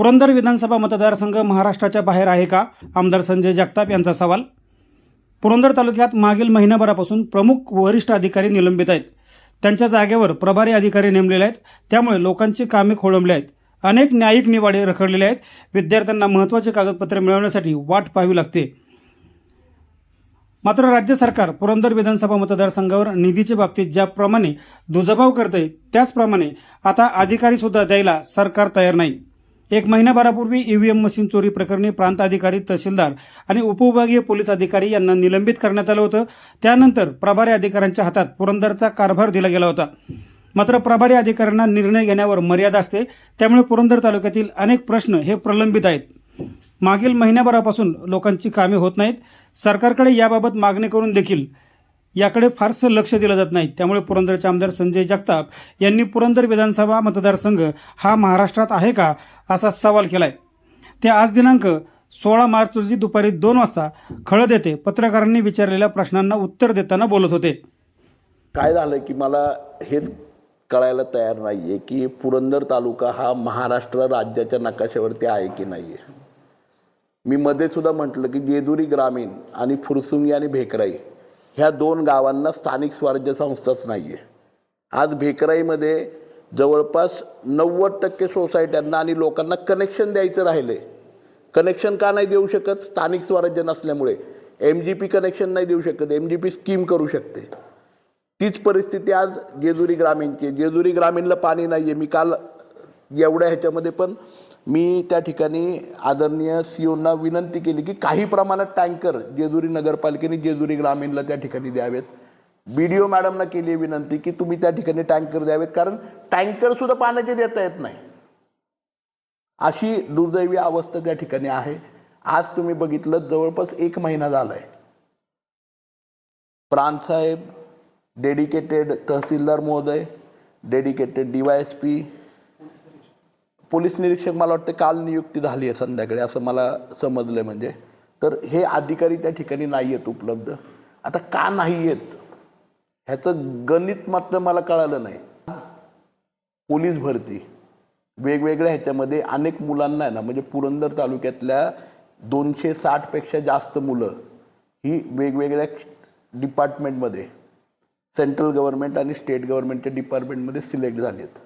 पुरंदर विधानसभा मतदारसंघ महाराष्ट्राच्या बाहेर आहे का? आमदार संजय जगताप यांचा सवाल. पुरंदर तालुक्यात मागील महिनाभरापासून प्रमुख वरिष्ठ अधिकारी निलंबित आहेत. त्यांच्या जागेवर प्रभारी अधिकारी नेमलेले आहेत. त्यामुळे लोकांची कामे खोळंबली आहेत. अनेक न्यायिक निवाडे रखडलेले आहेत. विद्यार्थ्यांना महत्त्वाचे कागदपत्रे मिळवण्यासाठी वाट पाहावी लागते. मात्र राज्य सरकार पुरंदर विधानसभा मतदारसंघावर निधीच्या बाबतीत ज्याप्रमाणे दुजभाव करते त्याचप्रमाणे आता अधिकारी सुद्धा द्यायला सरकार तयार नाही. एक महिन्याभरापूर्वी ईव्हीएम मशीन चोरी प्रकरणी प्रांत अधिकारी तहसीलदार आणि उपविभागीय पोलीस अधिकारी यांना निलंबित करण्यात आलं होतं. त्यानंतर प्रभारी अधिकाऱ्यांच्या हातात पुरंदरचा कारभार दिला गेला होता. मात्र प्रभारी अधिकाऱ्यांना निर्णय घेण्यावर मर्यादा असते. त्यामुळे पुरंदर तालुक्यातील अनेक प्रश्न हे प्रलंबित आहेत. मागील महिन्याभरापासून लोकांची कामे होत नाहीत. सरकारकडे याबाबत मागणी करून देखील याकडे फारसं लक्ष दिलं जात नाही. त्यामुळे पुरंदरचे आमदार संजय जगताप यांनी पुरंदर विधानसभा मतदारसंघ हा महाराष्ट्रात आहे का असा सवाल केलाय. ते आज दिनांक सोळा मार्च रोजी दुपारी दोन वाजता खळद येथे पत्रकारांनी विचारलेल्या प्रश्नांना उत्तर देताना बोलत होते. काय झालं की मला हेच कळायला तयार नाही आहे की पुरंदर तालुका हा महाराष्ट्र राज्याच्या नकाशावरती आहे की नाही आहे मी मध्ये सुद्धा म्हटलं की जेजुरी ग्रामीण आणि फुरसुंगी आणि भेकराई ह्या दोन गावांना स्थानिक स्वराज्य संस्थाच नाही आहे आज भेकराईमध्ये जवळपास नव्वद टक्के सोसायट्यांना आणि लोकांना कनेक्शन द्यायचं राहिले कनेक्शन का नाही देऊ शकत? स्थानिक स्वराज्य नसल्यामुळे. एम जी पी कनेक्शन नाही देऊ शकत. एम जी पी स्कीम करू शकते. तीच परिस्थिती आज जेजुरी ग्रामीणची आहे. जेजुरी ग्रामीणला पाणी नाही आहे मी काल एवढ्या ह्याच्यामध्ये पण मी त्या ठिकाणी आदरणीय सीओना विनंती केली की काही प्रमाणात टँकर जेजुरी नगरपालिकेने जेजुरी ग्रामीणला त्या ठिकाणी द्यावेत. बी डी ओ मॅडमना केली आहे विनंती की तुम्ही त्या ठिकाणी टँकर द्यावेत कारण टँकर सुद्धा पाण्याचे देता येत नाही. अशी दुर्दैवी अवस्था त्या ठिकाणी आहे. आज तुम्ही बघितलं जवळपास एक महिना झालाय. प्रांतसाहेब डेडिकेटेड तहसीलदार महोदय dedicated D Y S P police निरीक्षक मला वाटतं काल नियुक्ती झाली आहे संध्याकाळी असं मला समजलं म्हणजे. तर हे अधिकारी त्या ठिकाणी नाही आहेत उपलब्ध. आता का नाही आहेत? ह्याचं गणित मात्र मला कळालं नाही. पोलीस भरती. वेगवेगळ्या ह्याच्यामध्ये अनेक मुलांना आहे ना म्हणजे पुरंदर तालुक्यातल्या दोनशे साठपेक्षा जास्त मुलं ही वेगवेगळ्या डिपार्टमेंटमध्ये सेंट्रल गव्हर्नमेंट आणि स्टेट गव्हर्नमेंटच्या डिपार्टमेंटमध्ये सिलेक्ट झालेत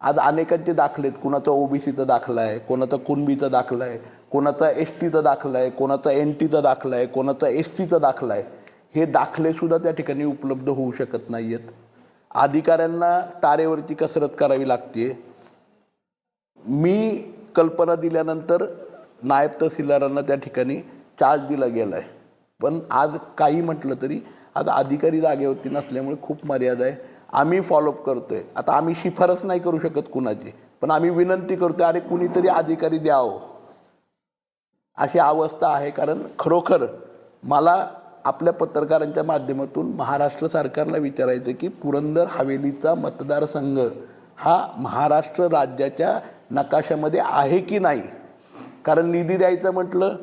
आज अनेकांचे दाखले आहेत. कोणाचा ओबीसीचा दाखला आहे कोणाचा कुणबीचा दाखला आहे कोणाचा एस टीचा दाखला आहे कोणाचा एन टीचा दाखला आहे कोणाचा एस सीचा दाखला आहे. हे दाखले सुद्धा त्या ठिकाणी उपलब्ध होऊ शकत नाही आहेत अधिकाऱ्यांना तारेवरती कसरत करावी लागते. मी कल्पना दिल्यानंतर नायब तहसीलदारांना त्या ठिकाणी चार्ज दिला गेला आहे पण आज काही म्हटलं तरी आज अधिकारी जागेवरती नसल्यामुळे खूप मर्यादा आहे. आम्ही फॉलोअप करतोय. आता आम्ही शिफारस नाही करू शकत कुणाची पण आम्ही विनंती करतोय अरे कुणीतरी अधिकारी द्यावं. अशी अवस्था आहे कारण खरोखर मला आपल्या पत्रकारांच्या माध्यमातून महाराष्ट्र सरकारला विचारायचं की पुरंदर हवेलीचा मतदारसंघ हा महाराष्ट्र राज्याच्या नकाशामध्ये आहे की नाही? कारण निधी द्यायचं म्हटलं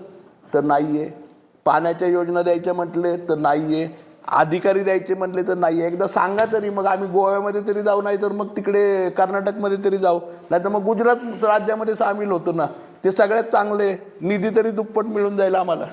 तर नाही आहे पाण्याच्या योजना द्यायच्या म्हटले तर नाही आहे अधिकारी द्यायचे म्हणले तर नाही. आहे एकदा सांगा तरी मग आम्ही गोव्यामध्ये तरी जाऊ नाही तर मग तिकडे कर्नाटकमध्ये तरी जाऊ. नाही तर मग गुजरात राज्यामध्ये सामील होतो ना. ते सगळ्यात चांगले निधी तरी दुप्पट मिळून जाईल आम्हाला.